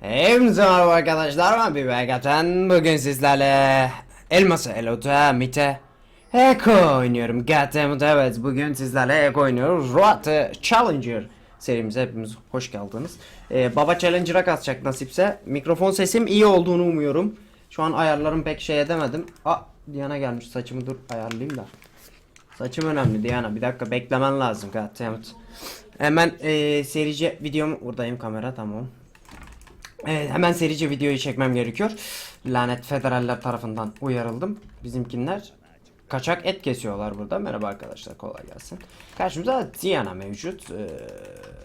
Hepinize merhaba arkadaşlar ben Bibergaten Bugün sizlerle Elması Elota Mite Eko oynuyorum. Goddammit evet bugün sizlerle Eko oynuyoruz. Roat Challenger serimize hepimiz hoş geldiniz. Ee, Baba Challenger'a katacak nasipse. Mikrofon sesim iyi olduğunu umuyorum. Şu an ayarlarım pek şey edemedim. Aa Diana gelmiş. Saçımı dur ayarlayayım da. Saçım önemli Diana. Bir dakika beklemen lazım Goddammit Hemen ee, serici videom buradayım kamera tamam Evet hemen serici videoyu çekmem gerekiyor. Lanet federaller tarafından uyarıldım. Bizimkinler kaçak et kesiyorlar burada. Merhaba arkadaşlar kolay gelsin. Karşımızda Diana mevcut. Ee,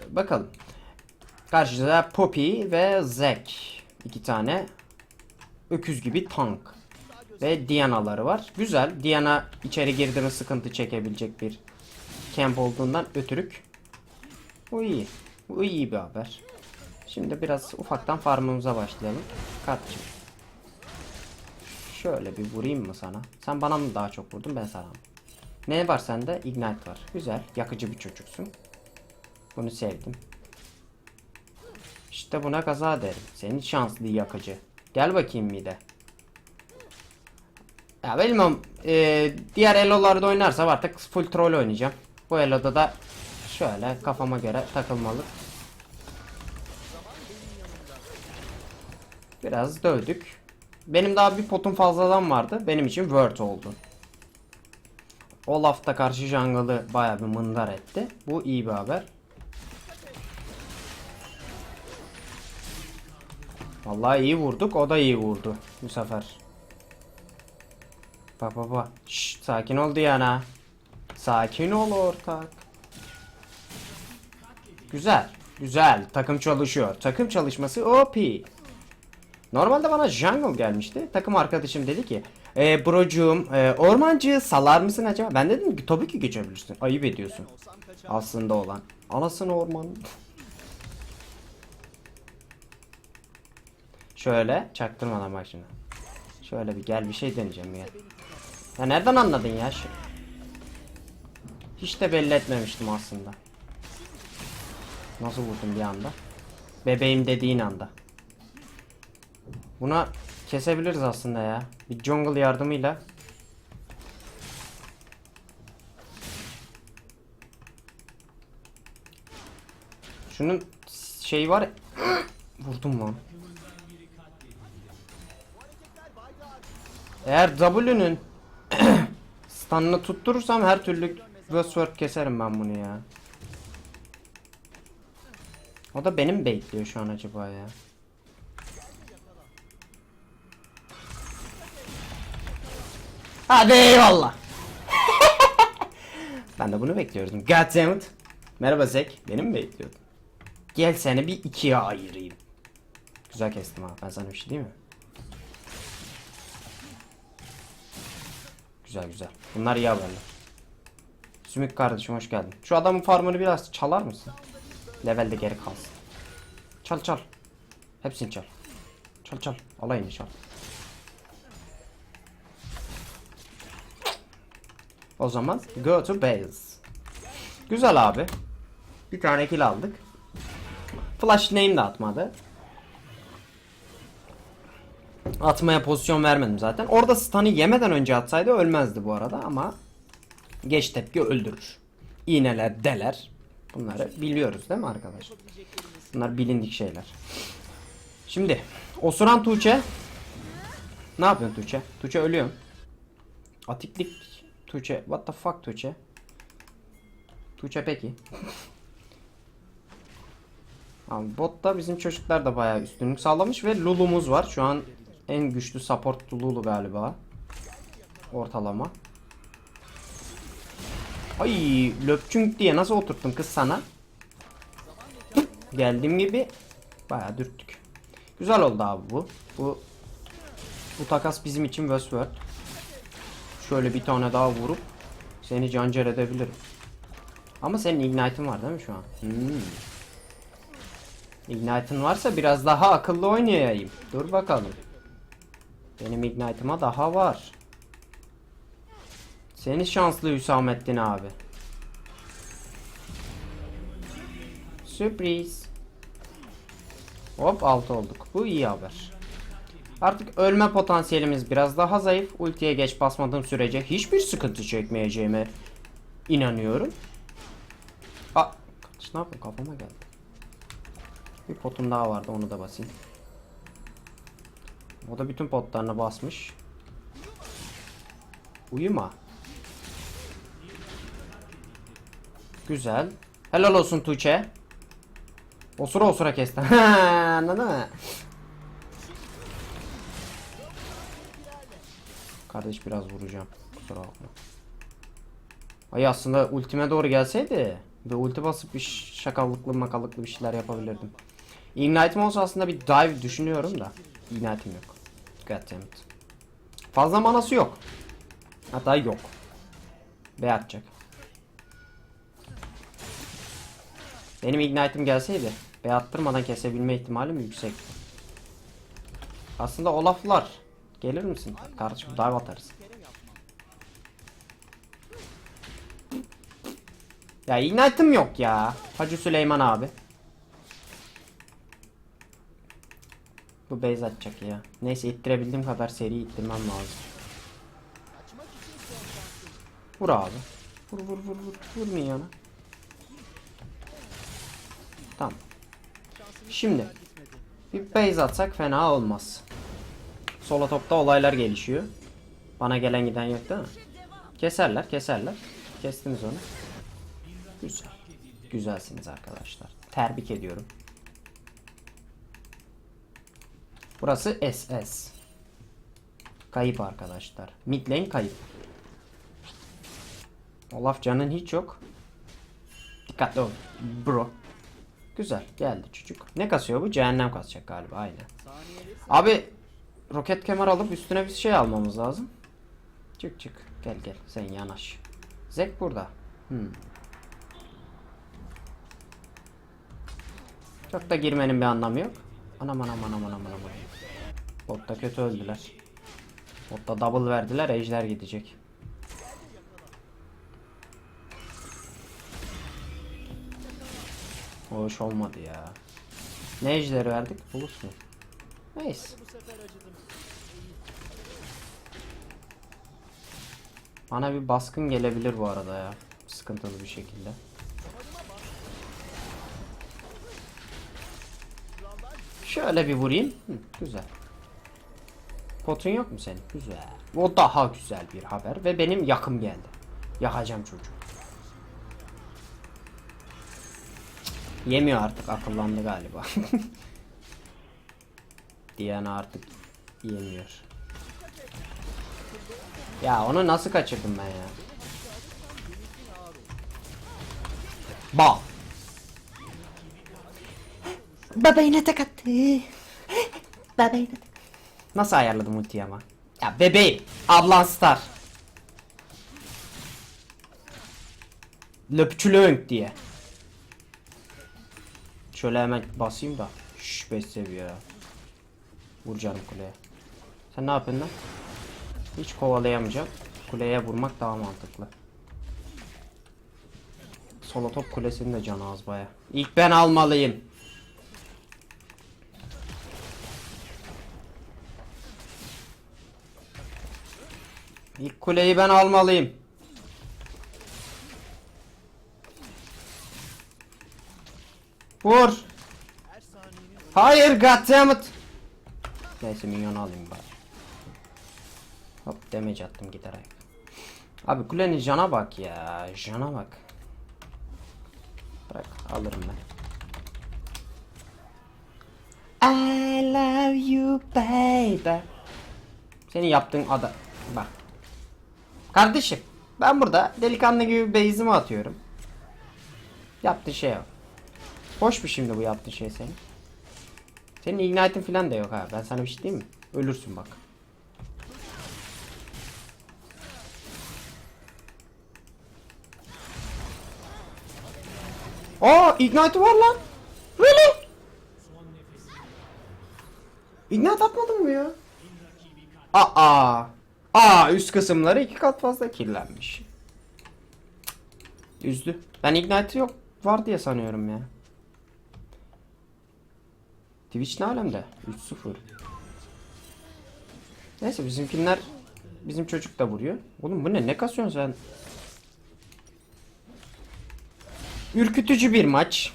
bakalım. Karşımızda Poppy ve Zack. iki tane öküz gibi tank. Ve Diana'ları var. Güzel. Diana içeri girdi sıkıntı çekebilecek bir camp olduğundan ötürük. Bu iyi. Bu iyi bir haber. Şimdi biraz ufaktan farmımıza başlayalım. Kartçım. Şöyle bir vurayım mı sana? Sen bana mı daha çok vurdun ben sana mı? Ne var sende? Ignite var. Güzel. Yakıcı bir çocuksun. Bunu sevdim. İşte buna kaza derim. Senin şanslı yakıcı. Gel bakayım mide. Ya bilmem. Ee, diğer elolarda oynarsam artık full troll oynayacağım. Bu eloda da şöyle kafama göre takılmalı. Biraz dövdük. Benim daha bir potum fazladan vardı. Benim için word oldu. Olaf da karşı jungle'ı baya bir mındar etti. Bu iyi bir haber. Vallahi iyi vurduk. O da iyi vurdu bu sefer. Bak bak bak. Şşt, sakin ol Diana. Sakin ol ortak. Güzel. Güzel. Takım çalışıyor. Takım çalışması OP. Normalde bana jungle gelmişti. Takım arkadaşım dedi ki e, brocuğum e, ormancı salar mısın acaba? Ben dedim ki tabii ki geçebilirsin. Ayıp ediyorsun. Aslında olan. Anasını orman. Şöyle çaktırmadan bak şimdi. Şöyle bir gel bir şey deneyeceğim ya. Ya nereden anladın ya? Şu... Hiç de belli etmemiştim aslında. Nasıl vurdum bir anda? Bebeğim dediğin anda. Buna kesebiliriz aslında ya. Bir jungle yardımıyla. Şunun şey var. Vurdum lan. Eğer W'nün stun'ını tutturursam her türlü Westward keserim ben bunu ya. O da benim bekliyor şu an acaba ya. Hadi eyvallah. ben de bunu bekliyordum. Goddammit. Merhaba Zek. Beni mi bekliyordun? Gel seni bir ikiye ayırayım. Güzel kestim ha. Ben sana bir şey değil mi? Güzel güzel. Bunlar iyi haberler. Sümük kardeşim hoş geldin. Şu adamın farmını biraz çalar mısın? Levelde geri kalsın. Çal çal. Hepsini çal. Çal çal. Alayını çal. O zaman go to base. Güzel abi. Bir tane kill aldık. Flash name de atmadı. Atmaya pozisyon vermedim zaten. Orada stun'ı yemeden önce atsaydı ölmezdi bu arada ama geç tepki öldürür. İğneler, deler. Bunları biliyoruz değil mi arkadaşlar? Bunlar bilindik şeyler. Şimdi osuran Tuğçe. Ne yapıyorsun Tuğçe? Tuğçe ölüyor. Atiklik Tuğçe. What the fuck Tuğçe? Tuğçe peki. Abi botta bizim çocuklar da bayağı üstünlük sağlamış ve Lulu'muz var. Şu an en güçlü support Lulu galiba. Ortalama. Ay löpçünk diye nasıl oturttun kız sana? Geldiğim gibi bayağı dürttük. Güzel oldu abi bu. Bu bu takas bizim için Westworld. Şöyle bir tane daha vurup seni cancer edebilirim. Ama senin Ignite'ın var değil mi şu an? Hmm. Ignite'ın varsa biraz daha akıllı oynayayım. Dur bakalım. Benim Ignite'ıma daha var. Seni şanslı Hüsamettin abi. Sürpriz. Hop 6 olduk. Bu iyi haber. Artık ölme potansiyelimiz biraz daha zayıf. Ultiye geç basmadığım sürece hiçbir sıkıntı çekmeyeceğime inanıyorum. Aa, ne yapayım kafama geldi. Bir potum daha vardı onu da basayım. O da bütün potlarını basmış. Uyuma. Güzel. Helal olsun Tuğçe. Osura osura kestin. Anladın mı? Kardeş biraz vuracağım. Kusura bakma. Ay aslında ultime doğru gelseydi bir ulti basıp bir şakalıklı makalıklı bir şeyler yapabilirdim. Ignite'im olsa aslında bir dive düşünüyorum da. Ignite'im yok. Goddammit. Fazla manası yok. Hatta yok. B atacak. Benim Ignite'im gelseydi B attırmadan kesebilme ihtimalim yüksek. Aslında Olaf'lar. Gelir misin? Kardeşim dive atarız. Ya Ignite'ım yok ya. Hacı Süleyman abi. Bu base atacak ya. Neyse ittirebildiğim kadar seri ittirmem lazım. Vur abi. Vur vur vur vur. Vur minyona. Tamam. Şimdi. Bir base atsak fena olmaz. Solo topta olaylar gelişiyor. Bana gelen giden yok değil mi? Keserler keserler. Kestiniz onu. Güzel. Güzelsiniz arkadaşlar. Terbik ediyorum. Burası SS. Kayıp arkadaşlar. Mid lane kayıp. Olaf canın hiç yok. Dikkatli ol. Bro. Güzel. Geldi çocuk. Ne kasıyor bu? Cehennem kasacak galiba. Aynen. Abi roket kemer alıp üstüne bir şey almamız lazım. Çık çık. Gel gel. Sen yanaş. Zek burada. Hmm. Çok da girmenin bir anlamı yok. Anam anam anam anam anam. Botta kötü öldüler. Botta double verdiler. Ejder gidecek. Hoş olmadı ya. Ne ejderi verdik? Bulus mu? Neyse. Bana bir baskın gelebilir bu arada ya. Sıkıntılı bir şekilde. Şöyle bir vurayım. Hı, güzel. Potun yok mu senin? Güzel. O daha güzel bir haber ve benim yakım geldi. Yakacağım çocuğu. Yemiyor artık akıllandı galiba. Diana artık yemiyor. Ya onu nasıl kaçırdım ben ya? Bal. Baba yine tek attı. Baba yine tek Nasıl ayarladım ultiyi ama? Ya bebeğim. Ablan star. Löpçülönk diye. Şöyle hemen basayım da. Şşş 5 seviye. Vur canım kuleye. Sen ne yapıyorsun lan? Hiç kovalayamayacağım. Kuleye vurmak daha mantıklı. Solo top kulesinin de canı az baya. İlk ben almalıyım. İlk kuleyi ben almalıyım. Vur. Hayır goddammit. Neyse minyon alayım bari. Hop damage attım giderek. Abi kulenin cana bak ya. Cana bak. Bırak alırım ben. I love you baby. Senin yaptığın ada bak. Kardeşim ben burada delikanlı gibi base'imi atıyorum. Yaptığın şey yok. Hoş mu şimdi bu yaptığın şey senin? Senin ignite'in falan da yok ha. Ben sana bir şey diyeyim mi? Ölürsün bak. Aa ignite var lan. Really? Ignite atmadın mı ya? Aa. Aa üst kısımları iki kat fazla kirlenmiş. Üzdü. Ben ignite yok var diye sanıyorum ya. Twitch ne alemde? 3-0. Neyse bizimkinler bizim çocuk da vuruyor. Oğlum bu ne? Ne kasıyorsun sen? Ürkütücü bir maç.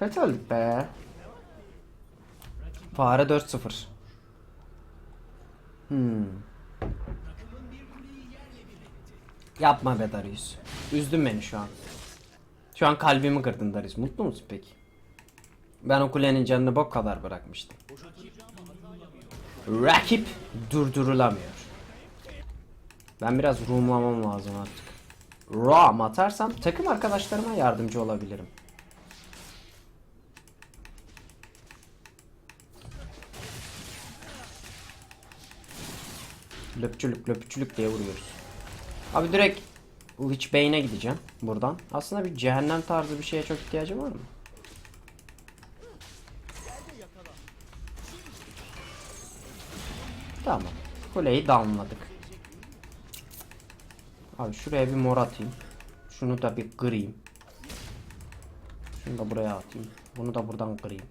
Olduk be? Fare 4-0. Hmm. Yapma be Darius. Üzdün beni şu an. Şu an kalbimi kırdın Darius. Mutlu musun peki? Ben o kulenin canını bok kadar bırakmıştım. Rakip durdurulamıyor. Ben biraz roomlamam lazım artık. Ram atarsam takım arkadaşlarıma yardımcı olabilirim. Löpçülük löpçülük diye vuruyoruz. Abi direkt Witch Bane'e gideceğim buradan. Aslında bir cehennem tarzı bir şeye çok ihtiyacım var mı? Tamam. Kuleyi downladık. Abi şuraya bir mor atayım. Şunu da bir kırayım. Şunu da buraya atayım. Bunu da buradan kırayım.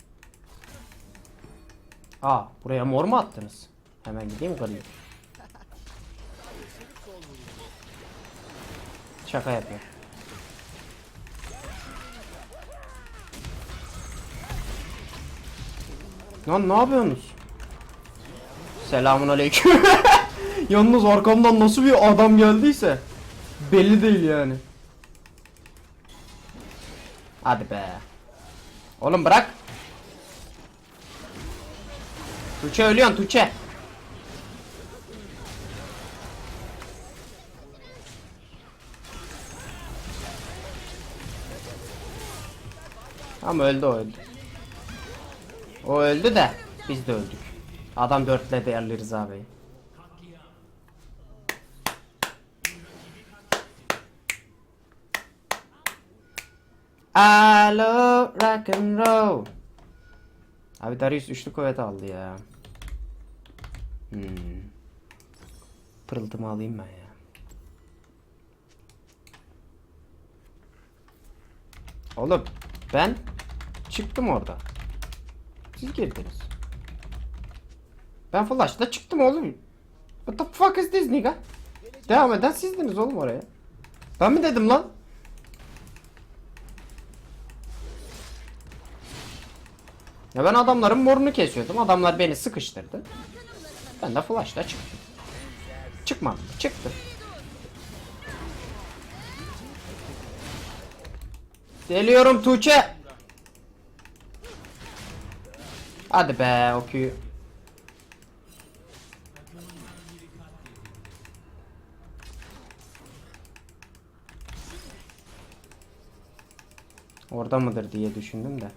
Aa buraya mor mu attınız? Hemen gideyim kırayım. Şaka yapıyor. Lan ne yapıyorsunuz? Selamun. Yalnız arkamdan nasıl bir adam geldiyse belli değil yani. Hadi be. Oğlum bırak. Tuğçe ölüyorsun Tuğçe. Ama öldü o öldü. O öldü de biz de öldük. Adam dörtle değerli Rıza Bey. Alo rock and roll. Abi Darius üçlü kuvvet aldı ya. Hmm. Pırıltımı alayım ben ya. Oğlum ben çıktım orada. Siz girdiniz. Ben flash'la çıktım oğlum. What the fuck is this nigga? Devam eden sizdiniz oğlum oraya. Ben mi dedim lan? Ya ben adamların morunu kesiyordum. Adamlar beni sıkıştırdı. Ben de flash'la çıktım. Çıkmam. Çıktım. Geliyorum Tuğçe. Hadi be okey. Orada mıdır diye düşündüm de.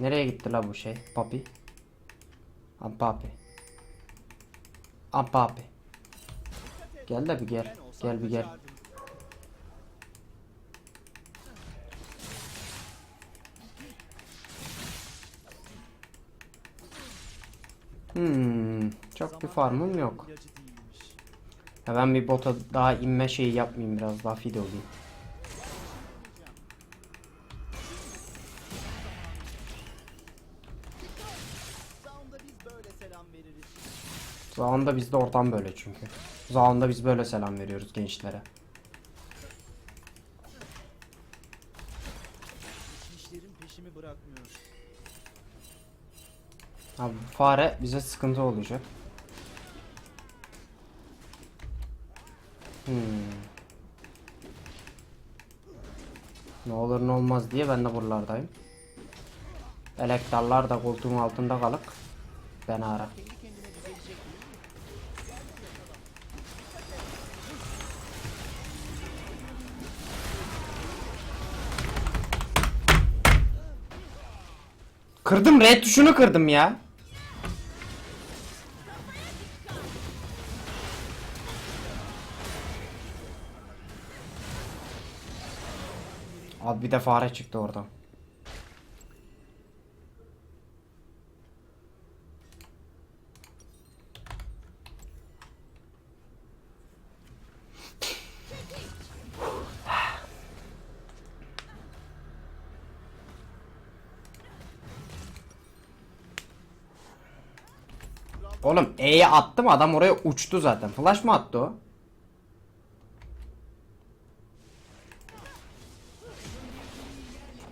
Nereye gitti la bu şey? Papi. Am papi. Am papi. Gel de bir gel. Gel bir gel. Hmm, çok bir farmım yok. Ya ben bir bota daha inme şeyi yapmayayım biraz daha feed olayım. Zaun'da biz de oradan böyle çünkü. Zamanında biz böyle selam veriyoruz gençlere. Abi fare bize sıkıntı olacak. Hmm. Ne olur ne olmaz diye ben de buralardayım. Elektarlar da koltuğun altında kalık. Beni ara. Kırdım red tuşunu kırdım ya. bir de fare çıktı orada. Oğlum E'ye attım adam oraya uçtu zaten. Flash mı attı o?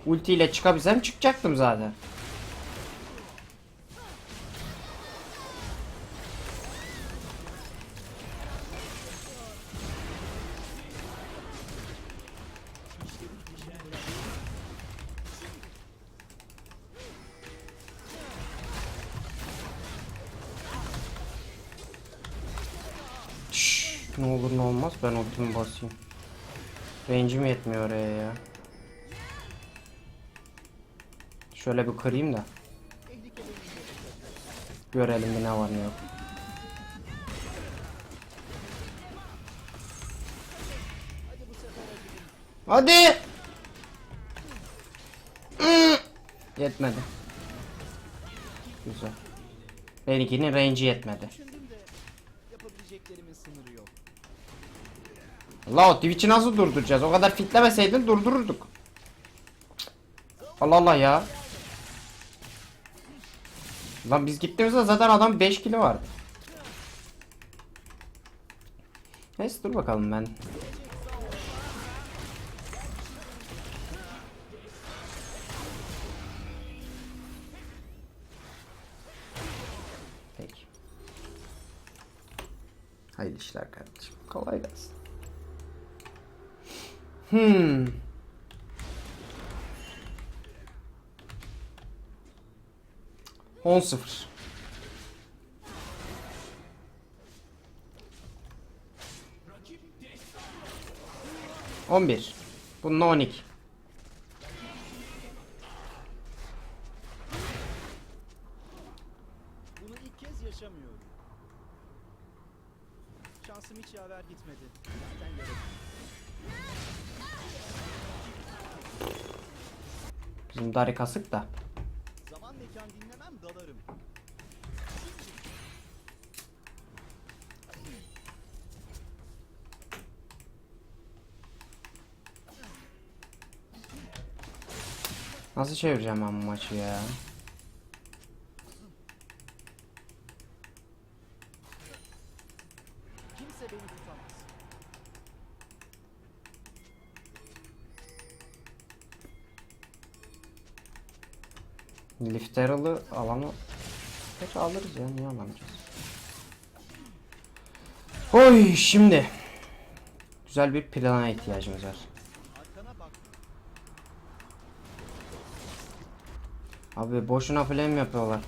Ultiyle çıkabilsem çıkacaktım zaten. Ne olur ne olmaz ben ultimi basayım. Range'im yetmiyor oraya ya. Şöyle bir kırayım da. Görelim bir ne var ne yok. Hadi. Hmm. Yetmedi. Güzel. Benimkinin range'i yetmedi. Allah o Twitch'i nasıl durduracağız? O kadar fitlemeseydin durdururduk. Allah Allah ya. Lan biz gittiğimizde zaten adam 5 kilo vardı. Neyse dur bakalım ben. Peki. Hayırlı işler kardeşim. Kolay gelsin. Hmm. On sıfır. On bir. Bunun on iki. Bunu ilk kez yaşamıyorum. Şansım hiç yaver gitmedi. Zaten gerek. Bizim Dari kasık da. Nasıl çevireceğim ben bu maçı ya? Lifteral'ı alamı Peki alırız ya niye alamayacağız? Oy şimdi Güzel bir plana ihtiyacımız var. Arkana bak. Abi boşuna flame yapıyorlar.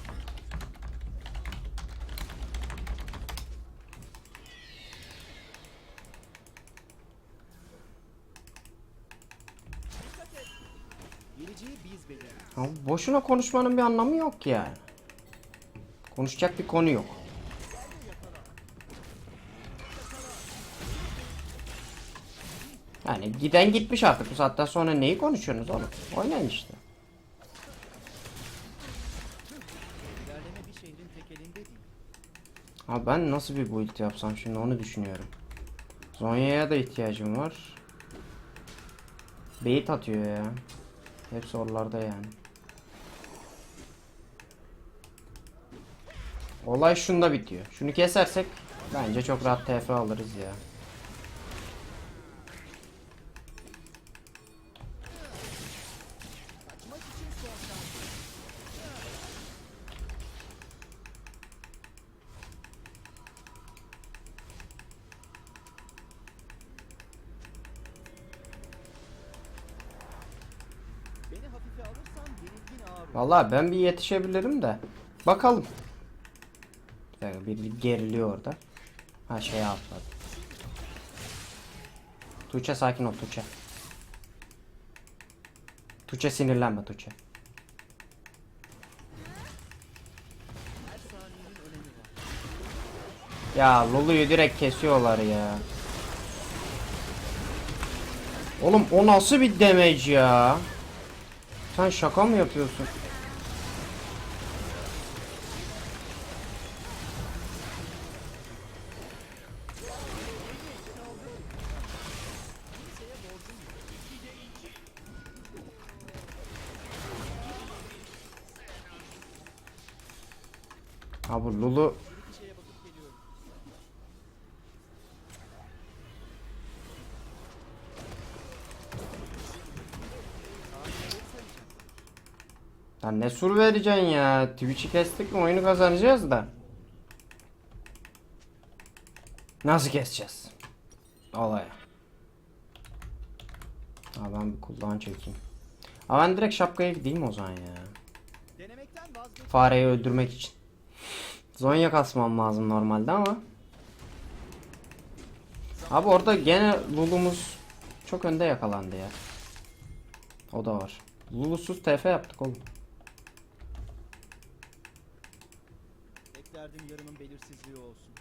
Abi boşuna konuşmanın bir anlamı yok ki yani. Konuşacak bir konu yok. Yani giden gitmiş artık bu saatten sonra neyi konuşuyorsunuz oğlum? Oynayın işte. Abi ben nasıl bir build yapsam şimdi onu düşünüyorum. Zonya'ya da ihtiyacım var. Bait atıyor ya. Hepsi oralarda yani. Olay şunda bitiyor. Şunu kesersek bence çok rahat TF alırız ya. Vallahi ben bir yetişebilirim de. Bakalım. Bir dakika biri geriliyor orada. Ha şey atladı. Tuğçe sakin ol Tuğçe. Tuğçe sinirlenme Tuğçe. Ya Lulu'yu direkt kesiyorlar ya. Oğlum o nasıl bir damage ya? Sen şaka mı yapıyorsun? Ha Lulu Lan ne sur vereceksin ya? Twitch'i kestik mi oyunu kazanacağız da. Nasıl keseceğiz? Olaya. Ha ben bir kullan çekeyim. Ha ben direkt şapkaya gideyim o zaman ya. Fareyi öldürmek için. Zonya kasmam lazım normalde ama. Abi orada gene Lulu'muz çok önde yakalandı ya. O da var. Lulu'suz TF yaptık oğlum. Beklerdim yarının belirsizliği olsun.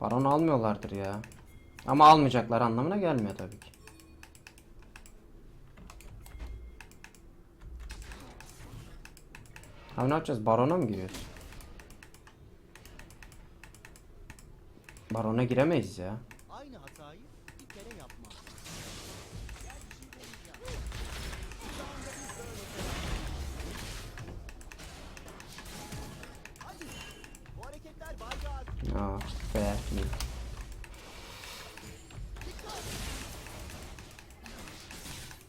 Baron almıyorlardır ya. Ama almayacaklar anlamına gelmiyor tabii ki. Abi ne yapacağız? Barona mı giriyoruz? Barona giremeyiz ya. Aynı hatayı bir kere yapma. Aa, be, mi?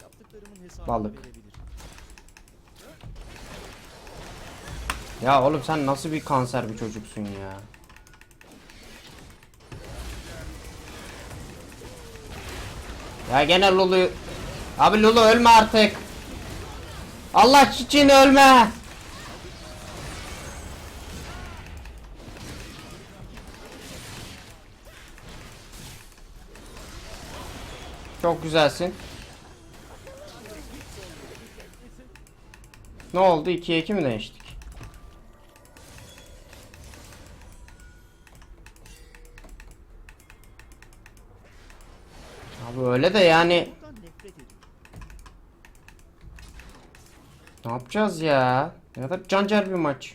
Yaptıklarımın hesabını Balık. verebilir. Ya oğlum sen nasıl bir kanser bir çocuksun ya? Ya gene Lulu... Abi Lulu ölme artık. Allah için ölme. Çok güzelsin. Ne oldu? 2'ye 2 mi değiştik? Abi öyle de yani ne yapacağız ya? Ne kadar cancer bir maç.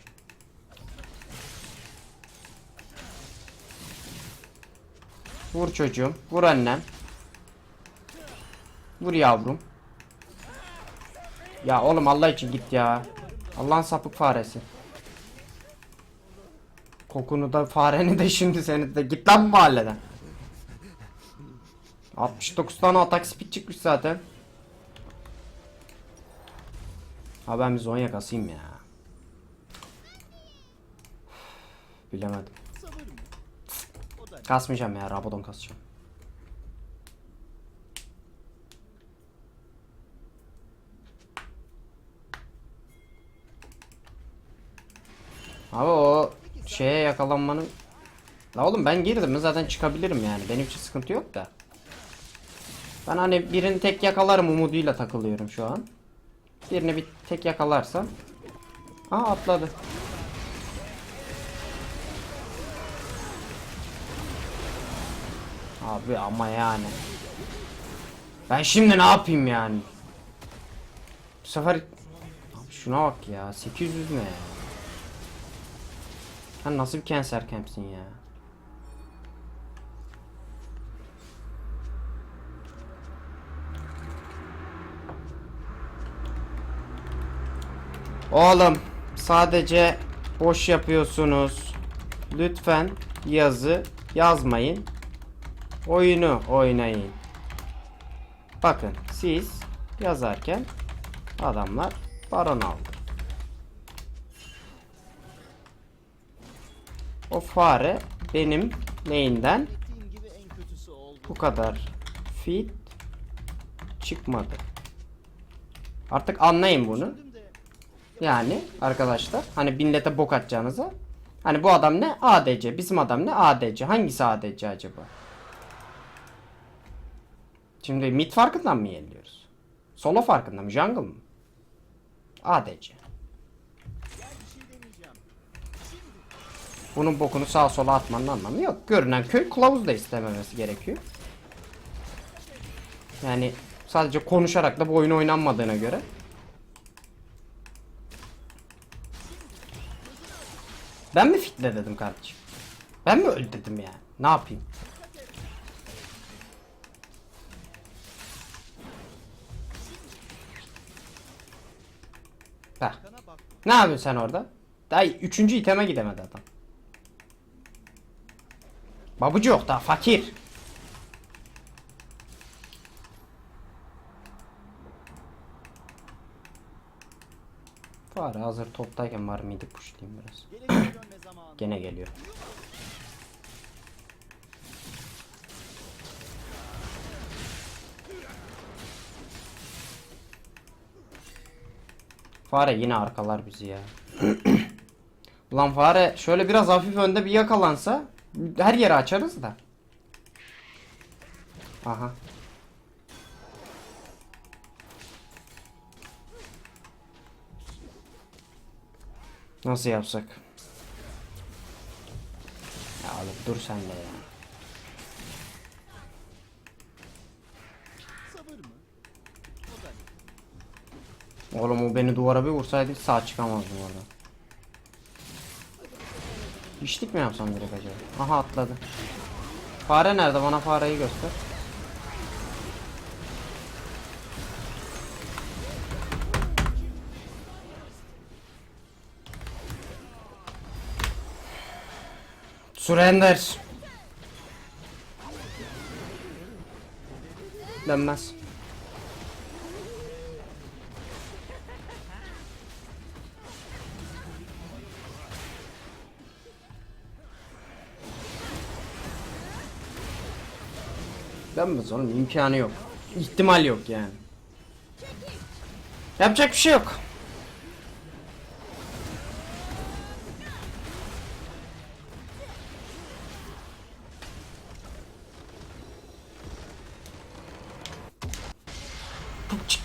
Vur çocuğum, vur annem. Vur yavrum. Ya oğlum Allah için git ya. Allah'ın sapık faresi. Kokunu da fareni de şimdi seni de git lan mahalleden. 69 tane atak speed çıkmış zaten. Ha ben bir Zonya kasayım ya. Bilemedim. Kasmayacağım ya Rabadon kasacağım. Abi o şeye yakalanmanın La oğlum ben girdim zaten çıkabilirim yani. Benim için sıkıntı yok da. Ben hani birini tek yakalarım umuduyla takılıyorum şu an. Birini bir tek yakalarsam. Aa atladı. Abi ama yani. Ben şimdi ne yapayım yani? Bu sefer Abi şuna bak ya 800 ne ya? Sen nasıl bir cancer campsin ya? Oğlum sadece boş yapıyorsunuz. Lütfen yazı yazmayın. Oyunu oynayın. Bakın siz yazarken adamlar baron aldı. O fare benim neyinden bu kadar fit çıkmadı. Artık anlayın bunu. Yani arkadaşlar hani millete bok atacağınıza hani bu adam ne ADC bizim adam ne ADC hangisi ADC acaba? Şimdi mid farkından mı yeniliyoruz? Solo farkında mı? Jungle mı? ADC. Bunun bokunu sağa sola atmanın anlamı yok. Görünen köy kılavuz da istememesi gerekiyor. Yani sadece konuşarak da bu oyun oynanmadığına göre. Ben mi fitle dedim kardeşim? Ben mi öl dedim yani? Ne yapayım? Bak. Ne yapıyorsun sen orada? Daha üçüncü iteme gidemedi adam. Babucu yok daha fakir. Fare hazır toptayken var mıydı pushlayayım biraz. Gene geliyor. Fare yine arkalar bizi ya. Ulan fare şöyle biraz hafif önde bir yakalansa her yeri açarız da. Aha. Nasıl yapsak? Ya oğlum dur sen de ya. Oğlum o beni duvara bir vursaydı sağ çıkamazdım oradan. İşlik mi yapsam direkt acaba? Aha atladı. Fare nerede? Bana fareyi göster. Surrender. Dönmez. Dönmez oğlum imkanı yok. İhtimal yok yani. Yapacak bir şey yok.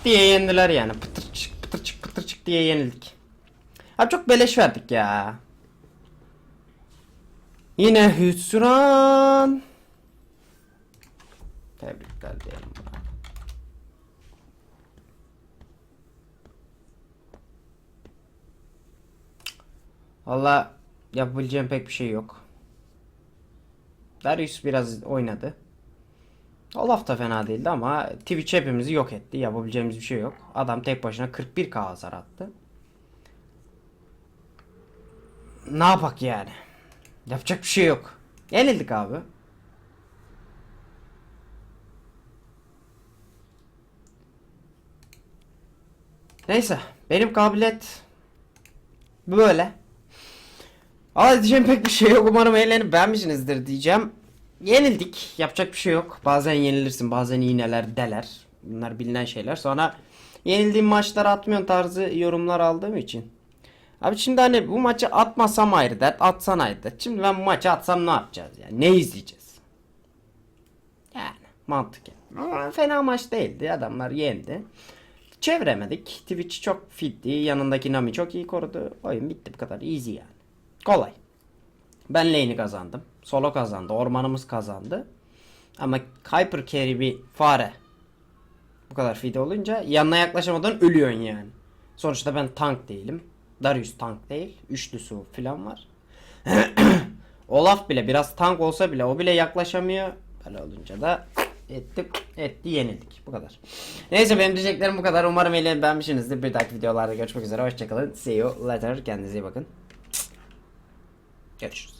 Diye yendiler yani. Pıtır çık pıtır çık pıtır çık diye yenildik. Abi çok beleş verdik ya. Yine hüsran. Tebrikler diyelim. Valla yapabileceğim pek bir şey yok. Darius biraz oynadı. Olaf da fena değildi ama Twitch hepimizi yok etti. Yapabileceğimiz bir şey yok. Adam tek başına 41k hasar attı. Ne yapak yani? Yapacak bir şey yok. Yenildik abi. Neyse. Benim kabiliyet böyle. Ama diyeceğim pek bir şey yok. Umarım eğlenip beğenmişsinizdir diyeceğim. Yenildik. Yapacak bir şey yok. Bazen yenilirsin. Bazen iğneler deler. Bunlar bilinen şeyler. Sonra yenildiğim maçları atmıyorsun tarzı yorumlar aldığım için. Abi şimdi hani bu maçı atmasam ayrı dert, atsan ayrı dert. Şimdi ben bu maçı atsam ne yapacağız yani? Ne izleyeceğiz? Yani mantık yani. Ama fena maç değildi. Adamlar yendi. Çeviremedik. Twitch çok fitti. Yanındaki Nami çok iyi korudu. Oyun bitti bu kadar. Easy yani. Kolay. Ben lane'i kazandım. Solo kazandı. Ormanımız kazandı. Ama Hyper Carry bir fare. Bu kadar fit olunca yanına yaklaşamadan ölüyorsun yani. Sonuçta ben tank değilim. Darius tank değil. Üçlüsü falan var. Olaf bile biraz tank olsa bile o bile yaklaşamıyor. Böyle olunca da etti, etti yenildik. Bu kadar. Neyse benim diyeceklerim bu kadar. Umarım eğlenip beğenmişsinizdir. Bir dahaki videolarda görüşmek üzere. Hoşçakalın. See you later. Kendinize iyi bakın. Görüşürüz.